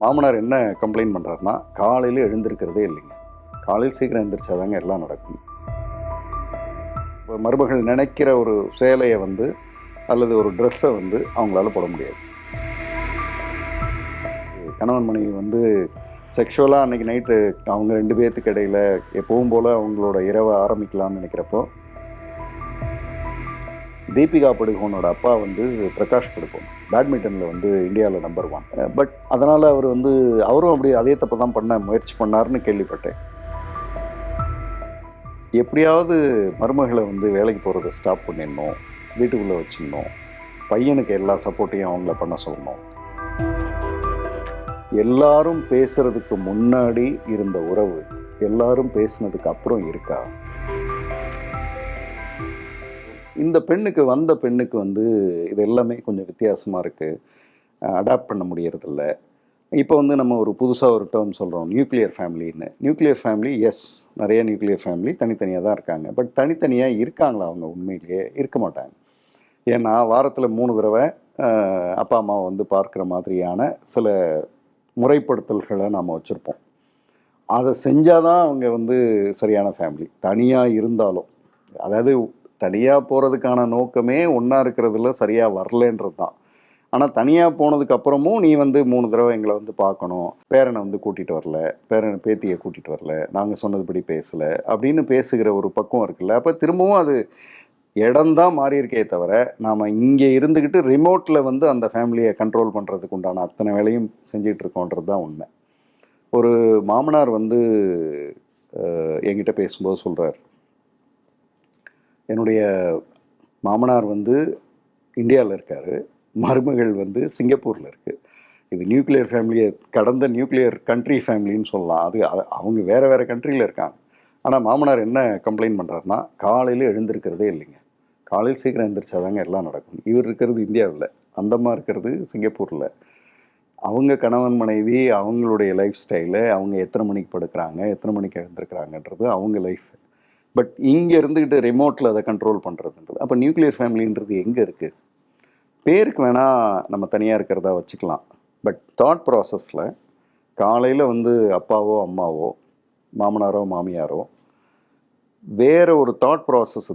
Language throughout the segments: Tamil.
மாமனார் என்ன கம்ப்ளைண்ட் பண்ணுறாருன்னா காலையில் எழுந்திருக்கிறதே இல்லைங்க. காலையில் சீக்கிரம் எழுந்திரிச்சாதாங்க எல்லாம் நடக்கும். இப்போ மருமகள் நினைக்கிற ஒரு சேலையை வந்து அல்லது ஒரு ட்ரெஸ்ஸை வந்து அவங்களால போட முடியாது. கணவன் மனைவி வந்து செக்ஷுவலாக அன்னைக்கு நைட்டு அவங்க ரெண்டு பேர்த்துக்கு இடையில எப்பவும் போல் அவங்களோட இரவை ஆரம்பிக்கலாம்னு நினைக்கிறப்போ தீபிகா படுகோனோட அப்பா வந்து பிரகாஷ் படுகோன். பேட்மிண்டனில் வந்து இந்தியாவில் நம்பர் ஒன் பட் அதனால் அவர் வந்து அவரும் அப்படி அதே தப்பு தான் பண்ண முயற்சி பண்ணாருன்னு கேள்விப்பட்டேன். எப்படியாவது மருமகளை வந்து வேலைக்கு போகிறத ஸ்டாப் பண்ணிடணும் வீட்டுக்குள்ளே வச்சிடணும் பையனுக்கு எல்லா சப்போர்ட்டையும் அவங்கள பண்ண சொல்லணும். எல்லாரும் பேசுறதுக்கு முன்னாடி இருந்த உறவு எல்லாரும் பேசுனதுக்கு அப்புறம் இருக்கா? இந்த பெண்ணுக்கு வந்த பெண்ணுக்கு வந்து இது எல்லாமே கொஞ்சம் வித்தியாசமாக இருக்குது அடாப்ட் பண்ண முடியறதில்ல. இப்போ வந்து நம்ம ஒரு புதுசாக ஒரு டேர்ம் சொல்கிறோம் நியூக்ளியர் ஃபேமிலின்னு நியூக்ளியர் ஃபேமிலி எஸ் நிறைய நியூக்ளியர் ஃபேமிலி தனித்தனியாக தான் இருக்காங்க. பட் தனித்தனியாக இருக்காங்களா அவங்க உண்மையிலேயே? இருக்க மாட்டாங்க. ஏன்னா வாரத்தில் மூணு தடவை அப்பா அம்மாவை வந்து பார்க்குற மாதிரியான சில முறைப்படுத்தல்களை நாம் வச்சுருப்போம். அதை செஞ்சால் தான் அவங்க வந்து சரியான ஃபேமிலி தனியாக இருந்தாலும். அதாவது தனியாக போகிறதுக்கான நோக்கமே ஒன்றா இருக்கிறதுல சரியாக வரலன்றது தான் ஆனால் தனியாக போனதுக்கு அப்புறமும் நீ வந்து மூணு தடவை எங்களை வந்து பார்க்கணும். பேரனை வந்து கூட்டிகிட்டு வரல. பேரனை பேத்தியை கூட்டிகிட்டு வரல. நாங்கள் சொன்னதுபடி பேசலை. அப்படின்னு பேசுகிற ஒரு பக்குவம் இருக்குல்ல. அப்போ திரும்பவும் அது இடம்தான் மாறி இருக்கே தவிர நாம் இங்கே இருந்துக்கிட்டு ரிமோட்டில் வந்து அந்த ஃபேமிலியை கண்ட்ரோல் பண்ணுறதுக்கு உண்டான அத்தனை வேலையும் செஞ்சிகிட்டு இருக்கோன்றது தான் உண்மை. ஒரு மாமனார் வந்து என்கிட்ட பேசும்போது சொல்கிறார் என்னுடைய மாமனார் வந்து இந்தியாவில் இருக்கார். மருமகள் வந்து சிங்கப்பூரில் இருக்குது இது நியூக்ளியர் ஃபேமிலியை கடந்த நியூக்ளியர் கண்ட்ரி ஃபேமிலின்னு சொல்லலாம். அது அவங்க வேறு வேறு கண்ட்ரியில் இருக்காங்க. ஆனால் மாமனார் என்ன கம்ப்ளைண்ட் பண்ணுறாருன்னா காலையில் எழுந்திருக்கிறதே இல்லைங்க. காலையில் சீக்கிரம் எழுந்திரிச்சாதாங்க எல்லாம் நடக்கும். இவர் இருக்கிறது இந்தியாவில் அந்தம்மா இருக்கிறது சிங்கப்பூரில். அவங்க கணவன் மனைவி அவங்களுடைய லைஃப் ஸ்டைலு அவங்க எத்தனை மணிக்கு படுக்கிறாங்க எத்தனை மணிக்கு எழுந்திருக்கிறாங்கன்றது அவங்க லைஃப். பட் இங்கே இருந்துக்கிட்டு ரிமோட்டில் அதை கண்ட்ரோல் பண்ணுறதுன்றது அப்போ நியூக்ளியர் ஃபேமிலின்றது எங்கே இருக்குது பேருக்கு வேணால் நம்ம தனியாக இருக்கிறதா வச்சுக்கலாம். பட் தாட் ப்ராசஸில் காலையில் வந்து அப்பாவோ அம்மாவோ மாமனாரோ மாமியாரோ வேற ஒரு தாட் ப்ராசஸ்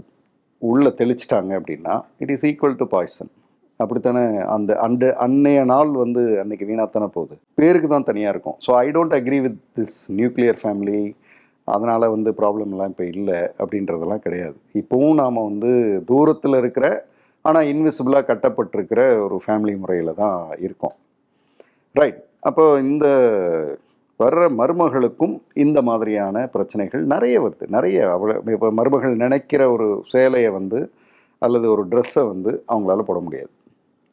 உள்ளே தெளிச்சிட்டாங்க அப்படின்னா it is equal to poison அப்படித்தானே? அந்த அண்டு அன்னைய நாள் வந்து அன்னைக்கு வீணாத்தானே போகுது. பேருக்கு தான் தனியாக இருக்கும். So I don't agree with this nuclear family அதனால் வந்து ப்ராப்ளம்லாம் இப்போ இல்லை அப்படின்றதெல்லாம் கிடையாது. இப்போவும் நாம் வந்து தூரத்தில் இருக்கிற ஆனால் இன்விசிபிளாக கட்டப்பட்டிருக்கிற ஒரு ஃபேமிலி முறையில் தான் இருக்கோம். ரைட் அப்போ இந்த வர்ற மருமகளுக்கும் இந்த மாதிரியான பிரச்சனைகள் நிறைய வருது. நிறைய அவ்வளோ இப்போ மருமகள் நினைக்கிற ஒரு சேலையை வந்து அல்லது ஒரு ட்ரெஸ்ஸை வந்து அவங்களால போட முடியாது.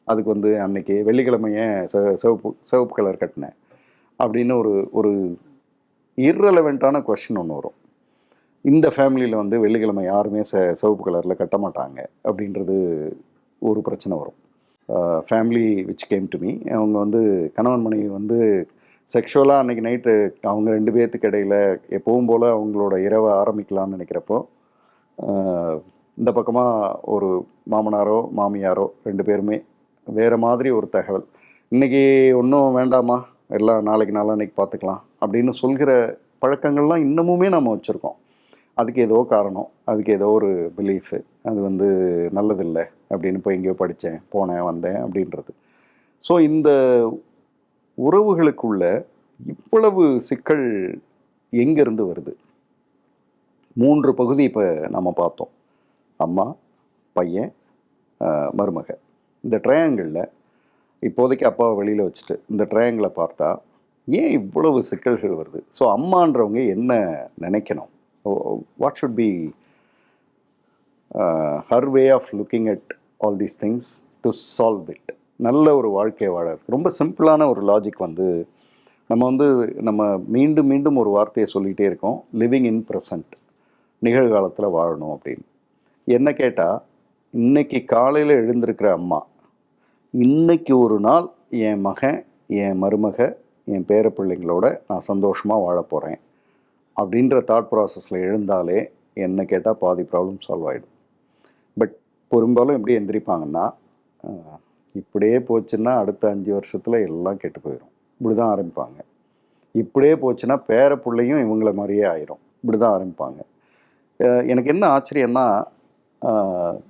அதுக்கு வந்து அன்னைக்கு வெள்ளிக்கிழமையே சிவப்பு சிவப்பு கலர் கட்டினேன் அப்படின்னு ஒரு ஒரு இர்ரெலவெண்ட்டான கொஷின் ஒன்று வரும். இந்த ஃபேமிலியில் வந்து வெள்ளிக்கிழமை யாருமே ச சிவப்பு கலரில் கட்ட மாட்டாங்க அப்படின்றது ஒரு பிரச்சனை வரும். Family which came to me அவங்க வந்து கணவன் மனைவி வந்து செக்ஷுவலாக அன்னைக்கு நைட்டு அவங்க ரெண்டு பேர்த்துக்கு இடையில் எப்பவும் போல் அவங்களோட இரவை ஆரம்பிக்கலாம்னு நினைக்கிறப்போ இந்த பக்கமாக ஒரு மாமனாரோ மாமியாரோ ரெண்டு பேருமே வேறு மாதிரி ஒரு தகவல். இன்னைக்கு ஒன்றும் வேண்டாமா? எல்லாம் நாளைக்கு நாளான்னைக்கு பார்த்துக்கலாம் அப்படின்னு சொல்கிற பழக்கங்கள்லாம் இன்னமுமே நம்ம வச்சுருக்கோம். அதுக்கு ஏதோ காரணம் அதுக்கு ஏதோ ஒரு பிலீஃபு அது வந்து நல்லதில்லை அப்படின்னு போய் எங்கேயோ படித்தேன் போனேன் வந்தேன் அப்படின்றது. ஸோ இந்த உறவுகளுக்குள்ள இவ்வளவு சிக்கல் எங்கேருந்து வருது? மூன்று பகுதி இப்போ நம்ம பார்த்தோம். அம்மா பையன் மருமக. இந்த ட்ரையாங்கிளில் இப்போதைக்கு அப்பாவை வெளியில் வச்சுட்டு இந்த ட்ரையாங்கிளை பார்த்தா ஏன் இவ்வளவு சிக்கல்கள் வருது? ஸோ அம்மான்றவங்க என்ன நினைக்கணும்? What should be her way of looking at all these things to solve it நல்ல ஒரு வாழ்க்கை வாழ ரொம்ப சிம்பிளான ஒரு லாஜிக் வந்து நம்ம வந்து நம்ம மீண்டும் மீண்டும் ஒரு வார்த்தையை சொல்லிகிட்டே இருக்கோம். லிவிங் இன் ப்ரெசன்ட் நிகழ்காலத்தில் வாழணும் அப்படின்னு. என்ன கேட்டால் இன்னைக்கு காலையில் எழுந்திருக்கிற அம்மா இன்னைக்கு ஒரு நாள் என் மகன் என் மருமக என் பேர பிள்ளைங்களோட நான் சந்தோஷமாக வாழ போகிறேன் அப்படின்ற தாட் ப்ராசஸில் எழுந்தாலே என்ன கேட்டால் பாதி ப்ராப்ளம் சால்வ் ஆகிடும் பட் பெரும்பாலும் எப்படி எந்திரிப்பாங்கன்னா இப்படியே போச்சுன்னா அடுத்த அஞ்சு வருஷத்தில் எல்லாம் கெட்டு போயிடும் இப்படி தான் ஆரம்பிப்பாங்க. இப்படியே போச்சுன்னா பேர பிள்ளையும் இவங்கள மாதிரியே ஆயிரும். இப்படி தான் ஆரம்பிப்பாங்க எனக்கு என்ன ஆச்சரியன்னா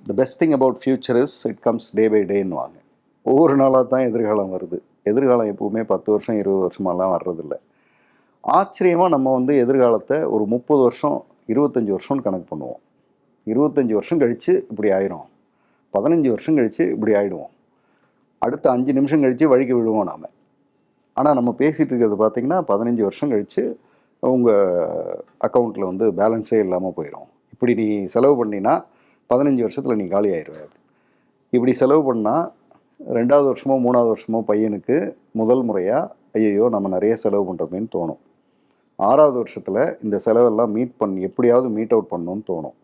the best thing about future is it comes day by டேன்னுவாங்க ஒவ்வொரு நாளாக தான் எதிர்காலம் வருது. எதிர்காலம் எப்போவுமே பத்து வருஷம் இருபது வருஷமாலாம் வர்றதில்ல. ஆச்சரியமாக நம்ம வந்து எதிர்காலத்தை ஒரு முப்பது வருஷம் இருபத்தஞ்சி வருஷம்னு கணக்கு பண்ணுவோம். இருபத்தஞ்சி வருஷம் கழித்து இப்படி ஆயிரும். பதினஞ்சு வருஷம் கழித்து இப்படி ஆயிடுவோம். அடுத்த அஞ்சு நிமிஷம் கழித்து வழிக்கு விழுவோம் நாம். ஆனால் நம்ம பேசிகிட்டு இருக்கிறது பார்த்திங்கன்னா பதினஞ்சு வருஷம் கழித்து உங்கள் அக்கௌண்ட்டில் வந்து பேலன்ஸே இல்லாமல் போயிடும் இப்படி நீ செலவு பண்ணினா பதினஞ்சு வருஷத்தில் நீ காலி ஆயிடுவ இப்படி செலவு பண்ணால் ரெண்டாவது வருஷமோ மூணாவது வருஷமோ பையனுக்கு முதல் முறையாக ஐயையோ நம்ம நிறைய செலவு பண்ணுறோமேன்னு தோணும். ஆறாவது வருஷத்தில் இந்த செலவெல்லாம் மீட் பண்ணி எப்படியாவது மீட் அவுட் பண்ணணும்னு தோணும்.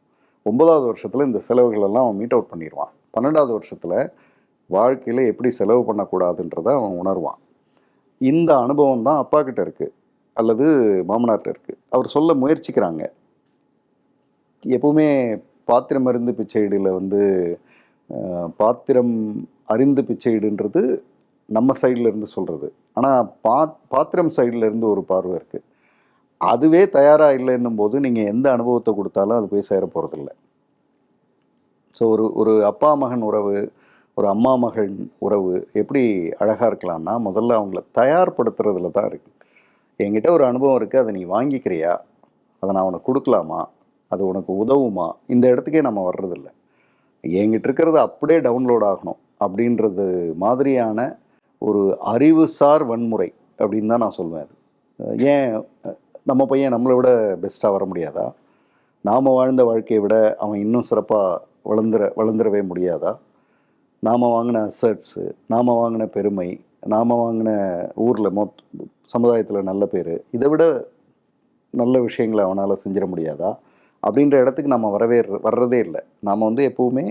ஒன்பதாவது வருஷத்தில் இந்த செலவுகளெல்லாம் அவன் மீட் அவுட் பண்ணிடுவான். பன்னெண்டாவது வருஷத்தில் வாழ்க்கையில் எப்படி செலவு பண்ணக்கூடாதுன்றதை அவன் உணர்வான். இந்த அனுபவம் தான் அப்பா கிட்ட இருக்குது அல்லது மாமனார்கிட்ட இருக்குது அவர் சொல்ல முயற்சிக்கிறாங்க. எப்பவுமே பாத்திரம் மருந்து பிச்சைடியில் வந்து பாத்திரம் அறிந்து பிச்சையிடுன்றது நம்ம சைடில் இருந்து சொல்கிறது ஆனால் பா பாத்திரம் சைடில் இருந்து ஒரு பார்வை இருக்குது அதுவே தயாராக இல்லைன்னும் போது நீங்கள் எந்த அனுபவத்தை கொடுத்தாலும் அது போய் சேர போகிறதில்ல ஸோ ஒரு ஒரு அப்பா மகன் உறவு ஒரு அம்மா மகன் உறவு எப்படி அழகாக இருக்கலாம்னா முதல்ல அவங்கள தயார்படுத்துறதுல தான் இருக்குது என்கிட்ட ஒரு அனுபவம் இருக்குது அதை நீ வாங்கிக்கிறியா? அதை நான் உனக்கு கொடுக்கலாமா? அது உனக்கு உதவுமா? இந்த இடத்துக்கே நம்ம வர்றதில்ல. என்கிட்ட இருக்கிறது அப்படியே டவுன்லோட் ஆகணும். அப்படின்றது மாதிரியான ஒரு அறிவுசார் வன்முறை அப்படின்னு தான் நான் சொல்லுவேன் அது. ஏன் நம்ம பையன் நம்மளை விட பெஸ்ட்டாக வர முடியாதா? நாம் வாழ்ந்த வாழ்க்கையை விட அவன் இன்னும் சிறப்பாக வளர்ந்துற வளர்ந்துடவே முடியாதா? நாம் வாங்கின அசட்ஸு நாம் வாங்கின பெருமை நாம் வாங்கின ஊரில் மொத் சமுதாயத்தில் நல்ல பேர் இதை விட நல்ல விஷயங்களை அவனால் செஞ்சிட முடியாதா? அப்படின்ற இடத்துக்கு நம்ம வரவே வர்றதே இல்லை. நாம் வந்து எப்போவுமே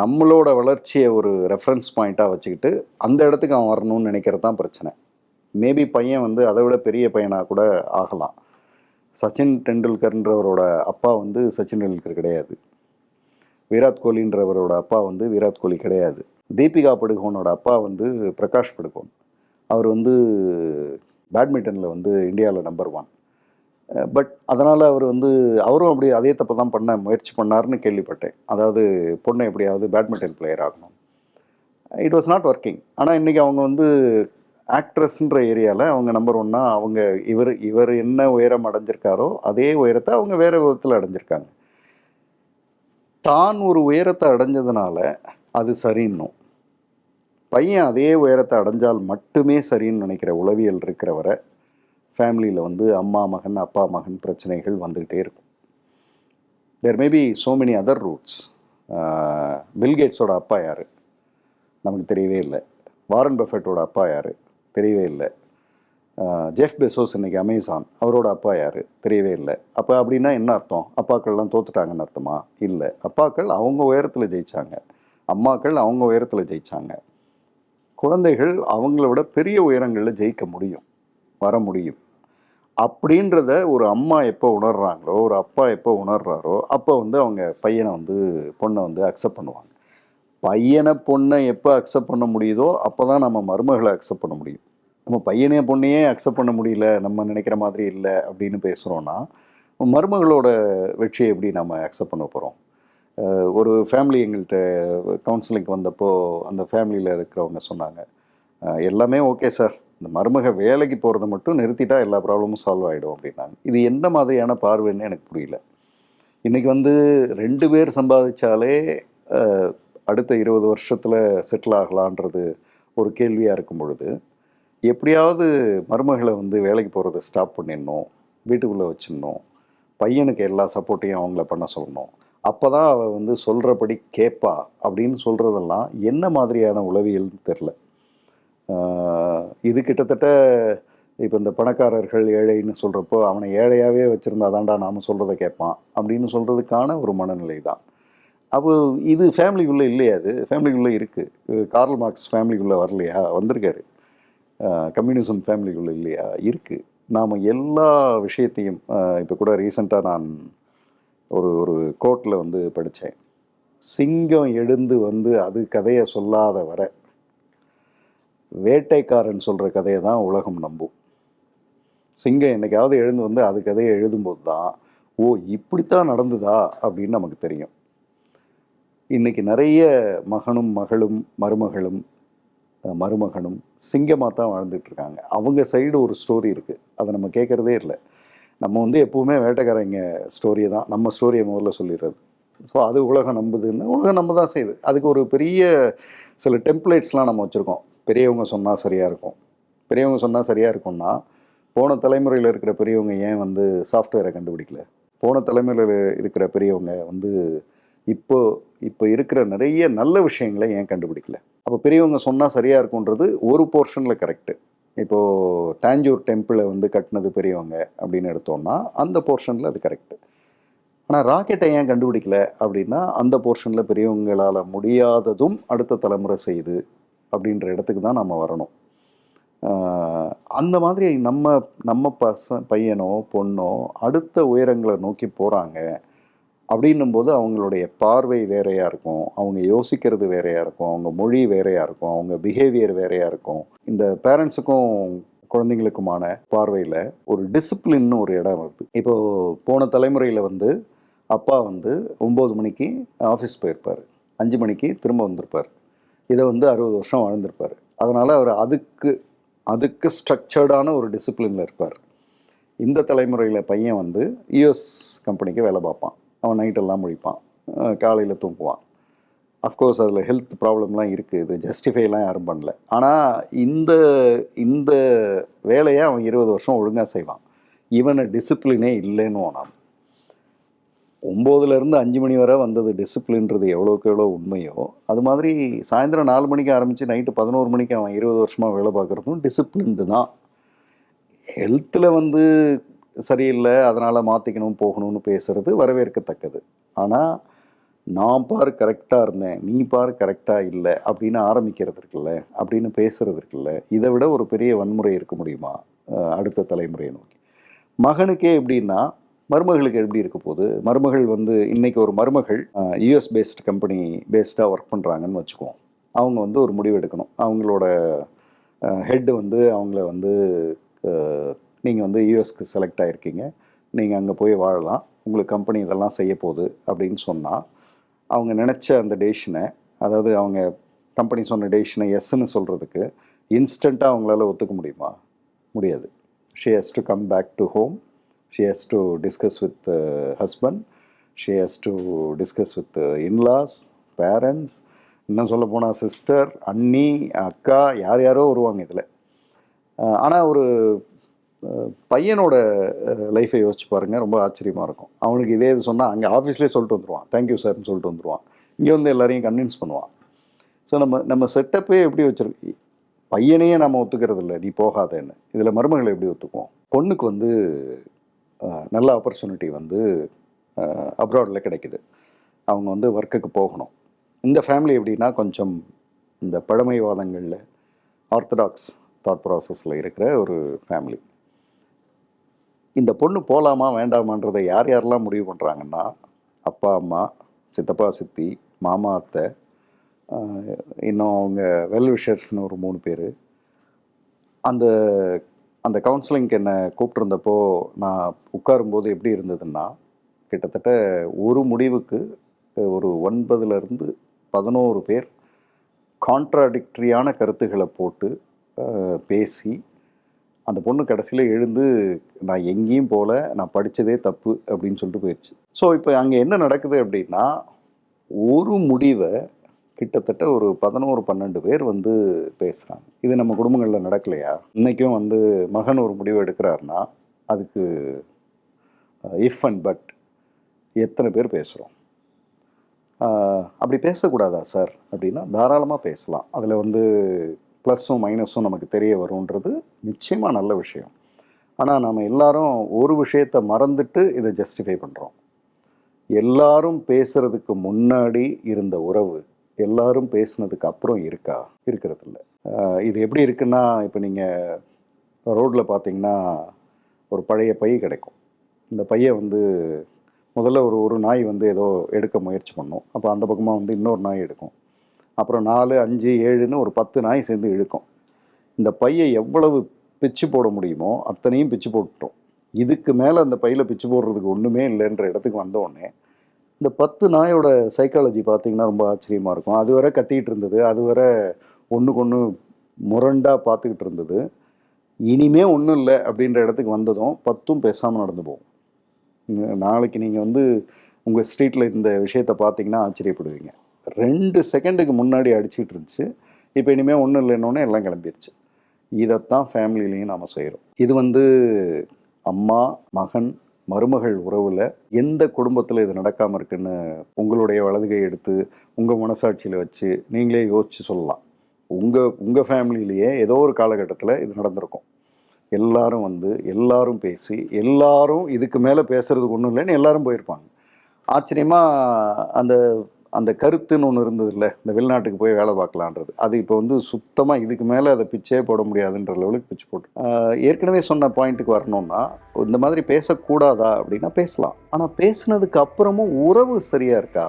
நம்மளோட வளர்ச்சியை ஒரு ரெஃபரன்ஸ் பாயிண்ட்டாக வச்சுக்கிட்டு அந்த இடத்துக்கு அவன் வரணும்னு நினைக்கிறது தான் பிரச்சனை. மேபி பையன் வந்து அதை விட பெரிய பையனாக கூட ஆகலாம். சச்சின் டெண்டுல்கர்ன்றவரோட அப்பா வந்து சச்சின் டெண்டுல்கர் கிடையாது. விராட் கோலின்றவரோட அப்பா வந்து விராட் கோலி கிடையாது. தீபிகா படுகோனோட அப்பா வந்து பிரகாஷ் படுகோன். அவர் வந்து பேட்மிண்டனில் வந்து இந்தியாவில் நம்பர் ஒன் பட் அதனால் அவர் வந்து அவரும் அப்படி அதே தப்பு தான் பண்ண முயற்சி பண்ணாருன்னு கேள்விப்பட்டேன். அதாவது பொண்ணை எப்படியாவது பேட்மிண்டன் பிளேயர் ஆகணும். இட் வாஸ் நாட் ஒர்க்கிங் ஆனால் இன்றைக்கி அவங்க வந்து ஆக்ட்ரஸ்ன்ற ஏரியாவில் அவங்க நம்பர் ஒன்னா அவங்க இவர் இவர் என்ன உயரம் அடைஞ்சிருக்காரோ அதே உயரத்தை அவங்க வேறு விதத்தில் அடைஞ்சிருக்காங்க. தான் ஒரு உயரத்தை அடைஞ்சதுனால அது சரின்னும் பையன் அதே உயரத்தை அடைஞ்சால் மட்டுமே சரின்னு நினைக்கிற உளவியல் இருக்கிறவரை ஃபேமிலியில் வந்து அம்மா மகன் அப்பா மகன் பிரச்சனைகள் வந்துக்கிட்டே இருக்கும். There maybe so many other routes பில்கேட்ஸோட அப்பா யார்? நமக்கு தெரியவே இல்லை. வாரன் பஃபெட்டோட அப்பா யார்? தெரியவே இல்லை. ஜெஃப் பெசோஸ் இன்னைக்கு அமேசான் அவரோட அப்பா யார்? தெரியவே இல்லை. அப்போ அப்படின்னா என்ன அர்த்தம்? அப்பாக்கள்லாம் தோத்துட்டாங்கன்னு அர்த்தமா? இல்லை. அப்பாக்கள் அவங்க உயரத்தில் ஜெயித்தாங்க அம்மாக்கள் அவங்க உயரத்தில் ஜெயித்தாங்க குழந்தைகள் அவங்கள விட பெரிய உயரங்களில் ஜெயிக்க முடியும். வர முடியும். அப்படின்றத ஒரு அம்மா எப்போ உணர்றாங்களோ ஒரு அப்பா எப்போ உணர்றாரோ அப்போ வந்து அவங்க பையனை வந்து பொண்ணை வந்து அக்செப்ட் பண்ணுவாங்க. பையனை பொண்ணை எப்போ அக்செப்ட் பண்ண முடியுதோ அப்போ தான் நம்ம மருமகளை அக்செப்ட் பண்ண முடியும். நம்ம பையனே பொண்ணையே அக்செப்ட் பண்ண முடியல நம்ம நினைக்கிற மாதிரி இல்லை அப்படின்னு பேசுகிறோன்னா மருமகளோட வெற்றியை எப்படி நம்ம அக்செப்ட் பண்ண போகிறோம் ஒரு ஃபேமிலி எங்கள்கிட்ட கவுன்சிலிங் வந்தப்போ அந்த ஃபேமிலியில் இருக்கிறவங்க சொன்னாங்க எல்லாமே ஓகே சார் இந்த மருமக வேலைக்கு போகிறத மட்டும் நிறுத்திட்டா எல்லா ப்ராப்ளமும் சால்வ் ஆகிடும் அப்படின்னாங்க. இது எந்த மாதிரியான பார்வைன்னு எனக்கு புரியல. இன்றைக்கி வந்து ரெண்டு பேர் சம்பாதிச்சாலே அடுத்த இருபது வருஷத்தில் செட்டில் ஆகலான்றது ஒரு கேள்வியாக இருக்கும் பொழுது எப்படியாவது மருமகளை வந்து வேலைக்கு போகிறத ஸ்டாப் பண்ணிடணும் வீட்டுக்குள்ளே வச்சிடணும் பையனுக்கு எல்லா சப்போர்ட்டையும் அவங்கள பண்ண சொல்லணும். அப்போ தான் அவள் வந்து சொல்கிறபடி கேட்பா அப்படின்னு சொல்கிறதெல்லாம் என்ன மாதிரியான உளவியல்னு தெரில இது கிட்டத்தட்ட இப்போ இந்த பணக்காரர்கள் ஏழைன்னு சொல்கிறப்போ அவனை ஏழையாகவே வச்சுருந்தா தான்டா நாம் சொல்கிறத கேட்பான் அப்படின்னு சொல்கிறதுக்கான ஒரு மனநிலை தான் அப்போ இது ஃபேமிலிக்குள்ளே இல்லையா அது ஃபேமிலிக்குள்ளே இருக்குது கார்ல் மார்க்ஸ் ஃபேமிலிக்குள்ளே வரலையா? வந்திருக்காரு. கம்யூனிசம் ஃபேமிலிக்குள்ளே இல்லையா? இருக்குது நாம் எல்லா விஷயத்தையும் இப்போ கூட ரீசண்டாக நான் ஒரு ஒரு கோர்ட்டில் வந்து படித்தேன் சிங்கம் எழுந்து வந்து அது கதையை சொல்லாத வரை வேட்டைக்காரன் சொல்கிற கதையை தான் உலகம் நம்பும். சிங்கம் என்னைக்காவது எழுந்து வந்து அது கதையை எழுதும்போது தான் ஓ இப்படித்தான் நடந்ததா? அப்படின்னு நமக்கு தெரியும். இன்றைக்கி நிறைய மகனும் மகளும் மருமகளும் மருமகனும் சிங்கமாக தான் வாழ்ந்துட்டுருக்காங்க அவங்க சைடு ஒரு ஸ்டோரி இருக்குது அதை நம்ம கேட்குறதே இல்லை. நம்ம வந்து எப்பவுமே வேட்டைக்காரங்க ஸ்டோரியை தான். நம்ம ஸ்டோரியை முதல்ல சொல்லிடுறது. ஸோ அது உலகம் நம்புதுன்னு உலகம் நம்ம தான் செய்யுது. அதுக்கு ஒரு பெரிய சில டெம்ப்ளேட்ஸ்லாம் நம்ம வச்சுருக்கோம். பெரியவங்க சொன்னால் சரியாக இருக்கும். பெரியவங்க சொன்னால் சரியாக இருக்கும்னா போன தலைமுறையில் இருக்கிற பெரியவங்க ஏன் வந்து சாஃப்ட்வேரை கண்டுபிடிக்கல? போன தலைமுறையில் இருக்கிற பெரியவங்க வந்து இப்போ இப்போ இருக்கிற நிறைய நல்ல விஷயங்களை ஏன் கண்டுபிடிக்கல? அப்போ பெரியவங்க சொன்னால் சரியாக இருக்கும்ன்றது ஒரு போர்ஷனில் கரெக்டு இப்போது தாஞ்சூர் டெம்பிளை வந்து கட்டினது பெரியவங்க அப்படின்னு எடுத்தோம்னா அந்த போர்ஷனில் அது கரெக்டு ஆனால் ராக்கெட்டை ஏன் கண்டுபிடிக்கல அப்படின்னா அந்த போர்ஷனில் பெரியவங்களால் முடியாததும் அடுத்த தலைமுறை செய்து அப்படின்ற இடத்துக்கு தான் நம்ம வரணும். அந்த மாதிரி நம்ம நம்ம பச பையனோ பொண்ணோ அடுத்த உயரங்களை நோக்கி போகிறாங்க அப்படின்னும் போது அவங்களுடைய பார்வை வேறையாக இருக்கும். அவங்க யோசிக்கிறது வேறையாக இருக்கும். அவங்க மொழி வேறையாக இருக்கும். அவங்க பிஹேவியர் வேறையாக இருக்கும். இந்த பேரண்ட்ஸுக்கும் குழந்தைங்களுக்குமான பார்வையில் ஒரு டிசிப்ளின்னு ஒரு இடம் வருது. இப்போது போன தலைமுறையில் வந்து அப்பா வந்து ஒம்பது மணிக்கு ஆஃபீஸ் போயிருப்பார். அஞ்சு மணிக்கு திரும்ப வந்திருப்பார். இதை வந்து அறுபது வருஷம் வாழ்ந்திருப்பார். அதனால் அவர் அதுக்கு அதுக்கு ஸ்ட்ரக்சர்டான ஒரு டிசிப்ளினில் இருப்பார். இந்த தலைமுறையில் பையன் வந்து யூஎஸ் கம்பெனிக்கு வேலை பார்ப்பான். அவன் நைட்டெல்லாம் முழிப்பான். காலையில் தூங்குவான். அஃப்கோர்ஸ் அதில் ஹெல்த் ப்ராப்ளம்லாம் இருக்குது இது ஜஸ்டிஃபைலாம் யாரும் பண்ணல. ஆனால் இந்த இந்த வேலையை அவன் இருபது வருஷம் ஒழுங்காக செய்வான். இவனை டிசிப்ளினே இல்லைன்னு நாம் ஒம்போதுலேருந்து அஞ்சு மணி வரை வந்தது டிசிப்ளின்றது எவ்வளோக்கு எவ்வளோ உண்மையோ அது மாதிரி சாயந்தரம் நாலு மணிக்கு ஆரம்பித்து நைட்டு பதினோரு மணிக்கு அவன் இருபது வருஷமாக வேலை பார்க்குறதும் டிசிப்ளின்டு தான். ஹெல்த்தில் வந்து சரியில்லை அதனால் மாற்றிக்கணும் போகணும்னு பேசுகிறது வரவேற்கத்தக்கது. ஆனால் நான் பார் கரெக்டாக இருந்தேன் நீ பார் கரெக்டாக இல்லை அப்படின்னு ஆரம்பிக்கிறது இருக்குல்ல அப்படின்னு பேசுறது இருக்குல்ல இதை விட ஒரு பெரிய வன்முறை இருக்க முடியுமா? அடுத்த தலைமுறையை நோக்கி. மகனுக்கே எப்படின்னா மருமகளுக்கு எப்படி இருக்க போகுது? மருமகள் வந்து இன்னைக்கு ஒரு மருமகள் யூஎஸ் பேஸ்ட் கம்பெனி பேஸ்டாக ஒர்க் பண்ணுறாங்கன்னு வச்சுக்குவோம். அவங்க வந்து ஒரு முடிவு எடுக்கணும். அவங்களோட ஹெட் வந்து அவங்கள வந்து நீங்கள் வந்து யூஎஸ்க்கு செலக்ட் ஆகிருக்கீங்க நீங்கள் அங்கே போய் வாழலாம். உங்களுக்கு கம்பெனி இதெல்லாம் செய்ய போகுது அப்படின்னு சொன்னால் அவங்க நினச்ச அந்த டேஷனை அதாவது அவங்க கம்பெனி சொன்ன டேஷனை எஸ்ன்னு சொல்கிறதுக்கு இன்ஸ்டண்ட்டாக அவங்களால ஒத்துக்க முடியுமா? முடியாது. She has to come back to home she has to discuss with husband she has to discuss with in-laws parents இன்னும் சொல்ல போனால் சிஸ்டர் அண்ணி அக்கா யார் யாரோ வருவாங்க இதில். ஆனால் ஒரு பையனோட லைஃப்பை யோசிச்சு பாருங்கள் ரொம்ப ஆச்சரியமாக இருக்கும். அவனுக்கு இதே இது சொன்னால் அங்கே ஆஃபீஸ்லேயே சொல்லிட்டு வந்துடுவான் தேங்க்யூ சார்னு சொல்லிட்டு வந்துடுவான் இங்கே வந்து எல்லாரையும் கன்வின்ஸ் பண்ணுவான். ஸோ நம்ம நம்ம செட்டப்பே எப்படி வச்சிருக்கு பையனையே நம்ம ஒத்துக்கிறது இல்லை நீ போகாதேன்னு. இதில் மருமகளை எப்படி ஒத்துக்குவோம்? பொண்ணுக்கு வந்து நல்ல ஆப்பர்ச்சுனிட்டி வந்து அப்ராடில் கிடைக்குது. அவங்க வந்து ஒர்க்குக்கு போகணும். இந்த ஃபேமிலி எப்படின்னா கொஞ்சம் இந்த பழமைவாதங்களில் ஆர்த்தடாக்ஸ் தாட் ப்ராசஸில் இருக்கிற ஒரு ஃபேமிலி இந்த பொண்ணு போகலாமா வேண்டாமான்றதை யார் யாரெல்லாம் முடிவு பண்ணுறாங்கன்னா அப்பா அம்மா சித்தப்பா சித்தி மாமா அத்தை இன்னும் அவங்க வெல் விஷர்ஸ்னு ஒரு மூணு பேர். அந்த அந்த கவுன்சிலிங்க்கு என்னை கூப்பிட்ருந்தப்போ நான் உட்காரும்போது எப்படி இருந்ததுன்னா கிட்டத்தட்ட ஒரு முடிவுக்கு ஒரு ஒன்பதுலேருந்து பதினோரு பேர் கான்ட்ராடிக்டரியான கருத்துக்களை போட்டு பேசி அந்த பொண்ணு கடைசியில் எழுந்து நான் எங்கேயும் போகல நான் படித்ததே தப்பு அப்படின்னு சொல்லிட்டு போயிடுச்சு ஸோ இப்போ அங்கே என்ன நடக்குது அப்படின்னா ஒரு முடிவை கிட்டத்தட்ட ஒரு பதினோரு பன்னெண்டு பேர் வந்து பேசுகிறாங்க இது நம்ம குடும்பங்களில் நடக்கலையா? இன்றைக்கும் வந்து மகன் ஒரு முடிவு எடுக்கிறாருன்னா அதுக்கு இஃப் அண்ட் பட் எத்தனை பேர் பேசுகிறோம் அப்படி பேசக்கூடாதா சார்? அப்படின்னா தாராளமாக பேசலாம். அதில் வந்து ப்ளஸ்ஸும் மைனஸும் நமக்கு தெரிய வரும்ன்றது நிச்சயமாக நல்ல விஷயம். ஆனால் நம்ம எல்லாரும் ஒரு விஷயத்தை மறந்துட்டு இதை ஜஸ்டிஃபை பண்ணுறோம் எல்லாரும் பேசுறதுக்கு முன்னாடி இருந்த உறவு எல்லாரும் பேசுனதுக்கு அப்புறம் இருக்கா? இருக்கிறது இல்லை இது எப்படி இருக்குன்னா இப்போ நீங்கள் ரோட்டில் பார்த்தீங்கன்னா ஒரு பழைய பை கிடைக்கும். இந்த பையை வந்து முதல்ல ஒரு ஒரு நாய் வந்து ஏதோ எடுக்க முயற்சி பண்ணும். அப்போ அந்த பக்கமாக வந்து இன்னொரு நாய் எடுக்கும். அப்புறம் நாலு அஞ்சு ஏழுன்னு ஒரு பத்து நாய் சேர்ந்து இழுக்கும். இந்த பையை எவ்வளவு பிச்சு போட முடியுமோ அத்தனையும் பிச்சு போட்டுட்டோம். இதுக்கு மேலே அந்த பையில் பிச்சு போடுறதுக்கு ஒன்றுமே இல்லைன்ற இடத்துக்கு வந்தோடனே இந்த பத்து நாயோட சைக்காலஜி பார்த்தீங்கன்னா ரொம்ப ஆச்சரியமாக இருக்கும். அது வரை கத்திக்கிட்டு இருந்தது. அது வரை ஒன்றுக்கு ஒன்று முரண்டாக பார்த்துக்கிட்டு இருந்தது. இனிமே ஒன்றும் இல்லை அப்படின்ற இடத்துக்கு வந்ததும் பத்தும் பேசாமல் நடந்து போகும். நாளைக்கு நீங்கள் வந்து உங்கள் ஸ்ட்ரீட்டில் இந்த விஷயத்தை பார்த்தீங்கன்னா ஆச்சரியப்படுவீங்க. ரெண்டு செகண்டுக்கு முன்னாடி அடிச்சிட்டு இருந்துச்சு. இப்போ இனிமேல் ஒன்றும் இல்லைன்னொன்னே எல்லாம் கிளம்பிருச்சு. இதைத்தான் ஃபேமிலிலையும் நாம் செய்கிறோம் இது வந்து அம்மா மகன் மருமகள் உறவில் எந்த குடும்பத்தில் இது நடக்காமல் இருக்குன்னு உங்களுடைய வலதுகை எடுத்து உங்கள் மனசாட்சியில் வச்சு நீங்களே யோசித்து சொல்லலாம். உங்கள் உங்கள் ஃபேமிலியிலேயே ஏதோ ஒரு காலகட்டத்தில் இது நடந்திருக்கும். எல்லாரும் வந்து எல்லாரும் பேசி எல்லாரும் இதுக்கு மேலே பேசுறதுக்கு ஒன்றும் இல்லைன்னு எல்லாரும் போயிருப்பாங்க. ஆச்சரியமாக அந்த அந்த கருத்துன்னு ஒன்று இருந்தது இல்லை இந்த வெளிநாட்டுக்கு போய் வேலை பார்க்கலான்றது. அது இப்போ வந்து சுத்தமாக இதுக்கு மேலே அதை பிச்சே போட முடியாதுன்ற லெவலுக்கு பிச்சு போட்டு ஏற்கனவே சொன்ன பாயிண்ட்டுக்கு வரணும்னா இந்த மாதிரி பேசக்கூடாதா அப்படின்னா பேசலாம். ஆனால் பேசுனதுக்கு அப்புறமும் உறவு சரியாக இருக்கா?